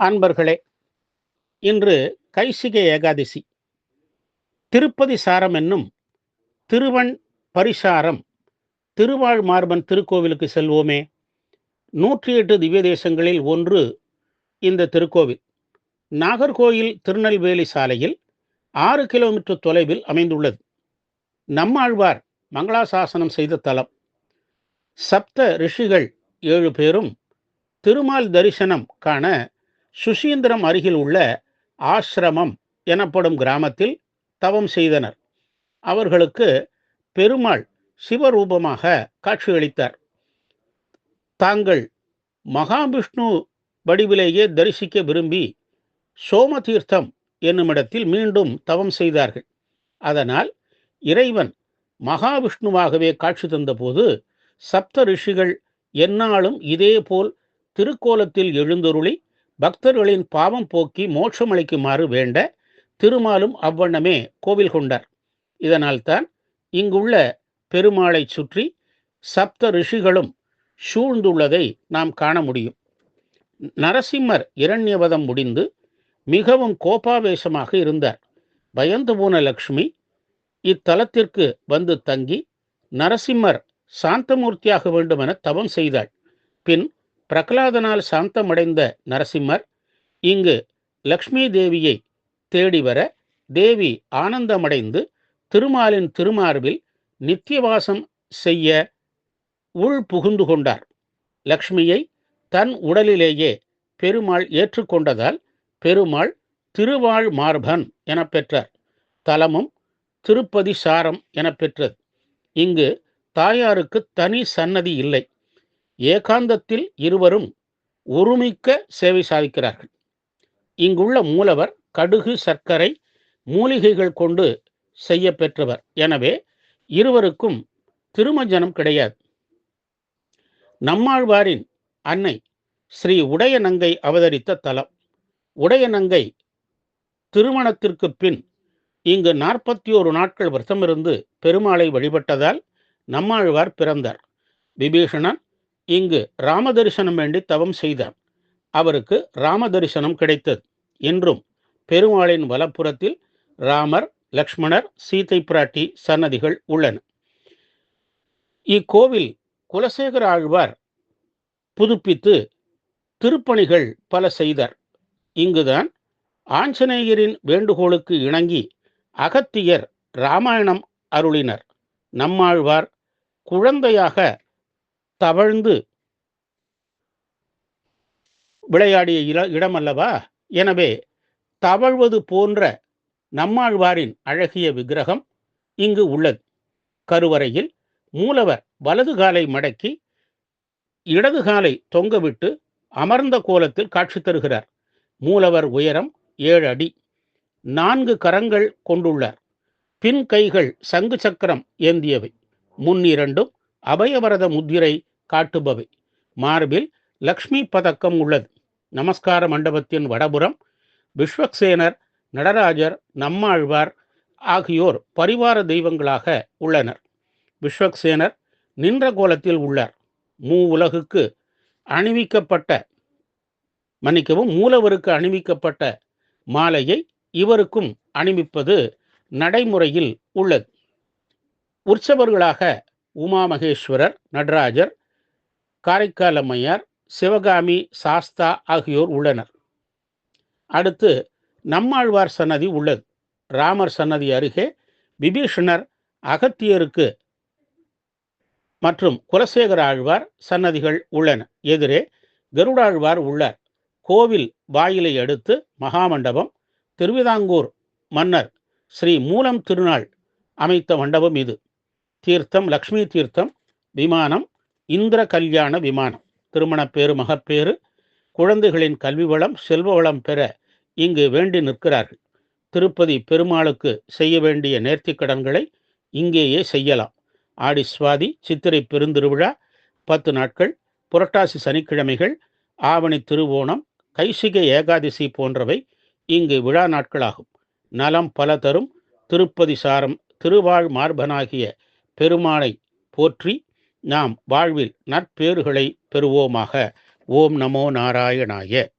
அன்பர்களே இன்று கைசிகை ஏகாதசி. திருப்பதி சாரம் என்னும் திருவன் பரிசாரம் திருவாழ் மார்பன் திருக்கோவிலுக்கு செல்வோமே. நூற்றி எட்டு திவ்ய தேசங்களில் ஒன்று இந்த திருக்கோவில். நாகர்கோயில் திருநெல்வேலி சாலையில் ஆறு கிலோமீட்டர் தொலைவில் அமைந்துள்ளது. நம்மாழ்வார் மங்களாசாசனம் செய்த தலம். சப்த ரிஷிகள் ஏழு பேரும் திருமால் தரிசனம் காண சுசீந்திரம் அருகில் உள்ள ஆசிரமம் எனப்படும் கிராமத்தில் தவம் செய்தனர். அவர்களுக்கு பெருமாள் சிவரூபமாக காட்சியளித்தார் தாங்கள் மகாவிஷ்ணு வடிவிலேயே தரிசிக்க விரும்பி சோமதீர்த்தம் என்னுமிடத்தில் மீண்டும் தவம் செய்தார்கள். அதனால் இறைவன் மகாவிஷ்ணுவாகவே காட்சி தந்தபோது சப்த ரிஷிகள் எந்நாளும் இதேபோல் திருக்கோலத்தில் எழுந்தொருளி பக்தர்களின் பாவம் போக்கி மோட்சமளிக்குமாறு வேண்ட திருமாலும் அவ்வண்ணமே கோவில் கொண்டார். இதனால்தான் இங்குள்ள பெருமாளை சுற்றி சப்த ரிஷிகளும் சூழ்ந்துள்ளதை நாம் காண முடியும். நரசிம்மர் இரண்யவதம் முடிந்து மிகவும் கோபாவேசமாக இருந்தார். பயந்து போன லக்ஷ்மி இத்தலத்திற்கு வந்து தங்கி நரசிம்மர் சாந்தமூர்த்தியாக வேண்டுமென தவம் செய்தாள். பின் பிரகலாதனால் சாந்தமடைந்த நரசிம்மர் இங்கு லக்ஷ்மி தேவியை தேடி வர தேவி ஆனந்தமடைந்து திருமாலின் திருமார்பில் நித்தியவாசம் செய்ய உள் புகுந்து கொண்டார். லக்ஷ்மியை தன் உடலிலேயே பெருமாள் ஏற்றுக்கொண்டதால் பெருமாள் திருவாழ் மார்பன் என பெற்றார். தலமும் திருப்பதி சாரம் என பெற்றது. இங்கு தாயாருக்கு தனி சன்னதி இல்லை. ஏகாந்தத்தில் இருவரும் ஒருமிக்க சேவை சாதிக்கிறார்கள். இங்குள்ள மூலவர் கடுகு சர்க்கரை மூலிகைகள் கொண்டு செய்ய பெற்றவர் எனவே இருவருக்கும் திருமஞ்சனம் கிடையாது. நம்மாழ்வாரின் அன்னை ஸ்ரீ உடையநங்கை அவதரித்த தலம். உடையநங்கை திருமணத்திற்கு பின் இங்கு நாற்பத்தி ஒரு நாட்கள் விரதமிருந்து பெருமாளை வழிபட்டதால் நம்மாழ்வார் பிறந்தார். விபீஷணன் இங்கு ராமதரிசனம் வேண்டி தவம் செய்தார். அவருக்கு ராமதரிசனம் கிடைத்தது என்றும் பெருமாளின் வலப்புறத்தில் ராமர் லக்ஷ்மணர் சீதை பிராட்டி சன்னதிகள் உள்ளன. இக்கோவில் குலசேகர ஆழ்வார் புதுப்பித்து திருப்பணிகள் பல செய்தார். இங்குதான் ஆஞ்சநேயரின் வேண்டுகோளுக்கு இணங்கி அகத்தியர் ராமாயணம் அருளினர். நம்மாழ்வார் குழந்தையாக தவழ்ந்து விளையாடிய இட இடமல்லவா? எனவே தவழ்வது போன்ற நம்மாழ்வாரின் அழகிய விக்கிரகம் இங்கு உள்ளது. கருவறையில் மூலவர் வலது காலை மடக்கி இடது காலை தொங்கவிட்டு அமர்ந்த கோலத்தில் காட்சி தருகிறார். மூலவர் உயரம் ஏழு அடி. நான்கு கரங்கள் கொண்டுள்ளார். பின் கைகள் சங்கு சக்கரம் ஏந்தியவை. முன்னிரண்டும் அபயவரத முத்திரை காட்டுபவை. மார்பில் லக்ஷ்மி பதக்கம் உள்ளது. நமஸ்கார மண்டபத்தின் வடபுறம் விஸ்வக்சேனர் நடராஜர் நம்மாழ்வார் ஆகியோர் பரிவார தெய்வங்களாக உள்ளனர். விஸ்வக்சேனர் நின்ற கோலத்தில் உள்ளார். மூ உலகுக்கு அணிவிக்கப்பட்ட மன்னிக்கவும் மூலவருக்கு அணிவிக்கப்பட்ட மாலையை இவருக்கும் அணிவிப்பது நடைமுறையில் உள்ளது. உற்சவர்களாக உமா மகேஸ்வரர் நடராஜர் காரைக்கால் அம்மையார் சிவகாமி சாஸ்தா ஆகியோர் உள்ளனர். அடுத்து நம்மாழ்வார் சன்னதி உள்ளது. ராமர் சன்னதி அருகே விபீஷணர் அகத்தியருக்கு மற்றும் குலசேகர ஆழ்வார் சன்னதிகள் உள்ளன. எதிரே கருடாழ்வார் உள்ளார். கோவில் வாயிலை அடுத்து மகாமண்டபம் திருவிதாங்கூர் மன்னர் ஸ்ரீ மூலம் திருநாள் அமைத்த மண்டபம் இது. தீர்த்தம் லக்ஷ்மி தீர்த்தம் விமானம் இந்திர கல்யாண விமானம். திருமணப்பேறு மகப்பேறு குழந்தைகளின் கல்வி வளம் செல்வ வளம் பெற இங்கு வேண்டி நிற்கிறார்கள். திருப்பதி பெருமாளுக்கு செய்ய வேண்டிய நேர்த்திக் கடன்களை இங்கேயே செய்யலாம். ஆடி சுவாதி சித்திரை பெருந்திருவிழா பத்து நாட்கள் புரட்டாசி சனிக்கிழமைகள் ஆவணி திருவோணம் கைசிகை ஏகாதசி போன்றவை இங்கு விழா நாட்களாகும். நலம் பல தரும் திருப்பதி சாரம் திருவாழ் மார்பனாகிய பெருமாளை போற்றி நாம் வாழ்வில் நற்பேறுகளை பெறுவோமாக. ஓம் நமோ நாராயணாய.